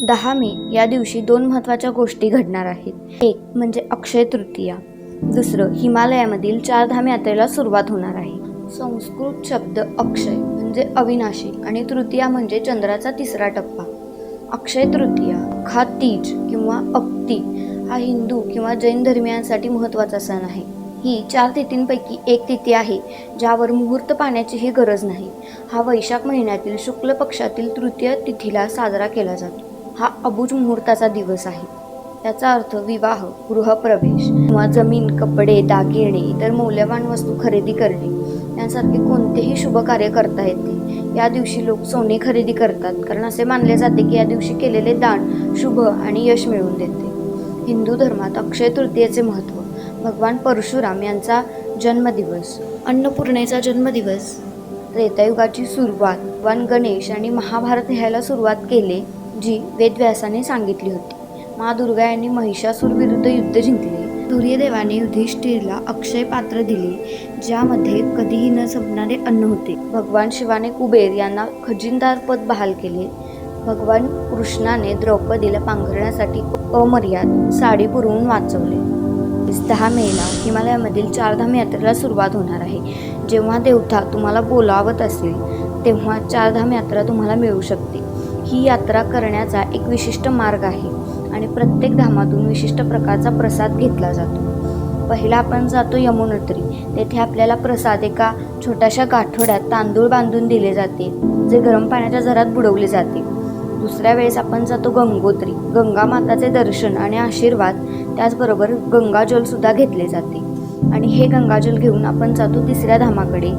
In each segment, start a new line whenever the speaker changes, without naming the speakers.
दहा मे या दिवशी दोन महत्त्वाच्या गोष्टी घडणार आहेत. एक म्हणजे अक्षय तृतीया. दुसरं हिमालयामधील चारधाम यात्रेला सुरुवात होणार आहे. संस्कृत शब्द अक्षय म्हणजे अविनाशी आणि तृतीया म्हणजे चंद्राचा तिसरा टप्पा. अक्षय तृतीया हा तीज किंवा अक्ती हा हिंदू किंवा जैन धर्मियांसाठी महत्त्वाचा सण आहे. ही चार तिथींपैकी एक तिथी आहे ज्यावर मुहूर्त पाण्याचीही गरज नाही. हा वैशाख महिन्यातील शुक्ल पक्षातील तृतीय तिथीला साजरा केला जातो. हा अबुज मुहूर्ताचा दिवस आहे. याचा अर्थ विवाह गृहप्रवेश किंवा जमीन कपडे दागिने इतर मौल्यवान वस्तू खरेदी करणे. यांसारखे कोणतेही शुभ कार्य करता येते. या दिवशी लोक सोने खरेदी करतात. कारण असे मानले जाते की या दिवशी केलेले दान शुभ आणि यश मिळवून देते. हिंदू धर्मात अक्षय तृतीयेचे महत्त्व. भगवान परशुराम यांचा जन्मदिवस. अन्नपूर्णेचा जन्मदिवस. त्रेतायुगाची सुरुवात. भगवान गणेश आणि महाभारत लिहायला सुरुवात केले. जी वेदव्यासाने सांगितली होती. मा दुर्गा यांनी महिषासूर विरुद्ध युद्ध जिंकले. सूर्यदेवाने युधिष्ठिरला अक्षय पात्र दिले ज्यामध्ये कधीही न संपणारे अन्न होते. भगवान शिवाने कुबेर यांना खजिनदार पद बहाल केले. भगवान कृष्णाने द्रौपदीला पांघरण्यासाठी अमर्याद साडी पुरवून वाचवले. दहा मेला हिमालयामधील चारधाम यात्रेला सुरुवात होणार आहे. जेव्हा देवता तुम्हाला बोलावत असेल तेव्हा चारधाम यात्रा तुम्हाला मिळू शकते. ही यात्रा करण्याचा एक विशिष्ट मार्ग आहे आणि प्रत्येक धामातून विशिष्ट प्रकारचा प्रसाद घेतला जातो. पहिला आपण जातो यमुनोत्री. तेथे आपल्याला प्रसाद एका छोट्याशा गाठोड्यात तांदूळ बांधून दिले जाते जे गरम पाण्याच्या झरात बुडवले जाते. दुसऱ्या वेळेस आपण जातो गंगोत्री. गंगा माताचे दर्शन आणि आशीर्वाद त्याचबरोबर गंगाजलसुद्धा घेतले जाते. आणि हे गंगाजल घेऊन आपण जातो तिसऱ्या धामाकडे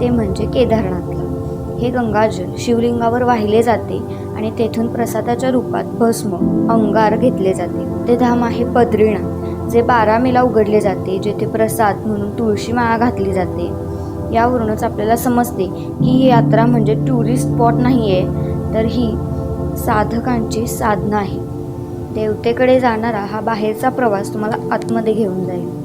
ते म्हणजे केदारनाथला. हे गंगाजल शिवलिंगावर वाहिले जाते आणि तेथून प्रसादाच्या रूपात भस्म अंगार घेतले जाते. ते धाम आहे बद्रीनाथ जे बारा मेला उघडले जाते जेथे प्रसाद म्हणून तुळशी माळा घातली जाते. यावरूनच आपल्याला समजते की ही यात्रा म्हणजे टुरिस्ट स्पॉट नाही आहे तर ही साधकांची साधना आहे. देवतेकडे जाणारा हा बाहेरचा प्रवास तुम्हाला आतमध्ये घेऊन जाईल.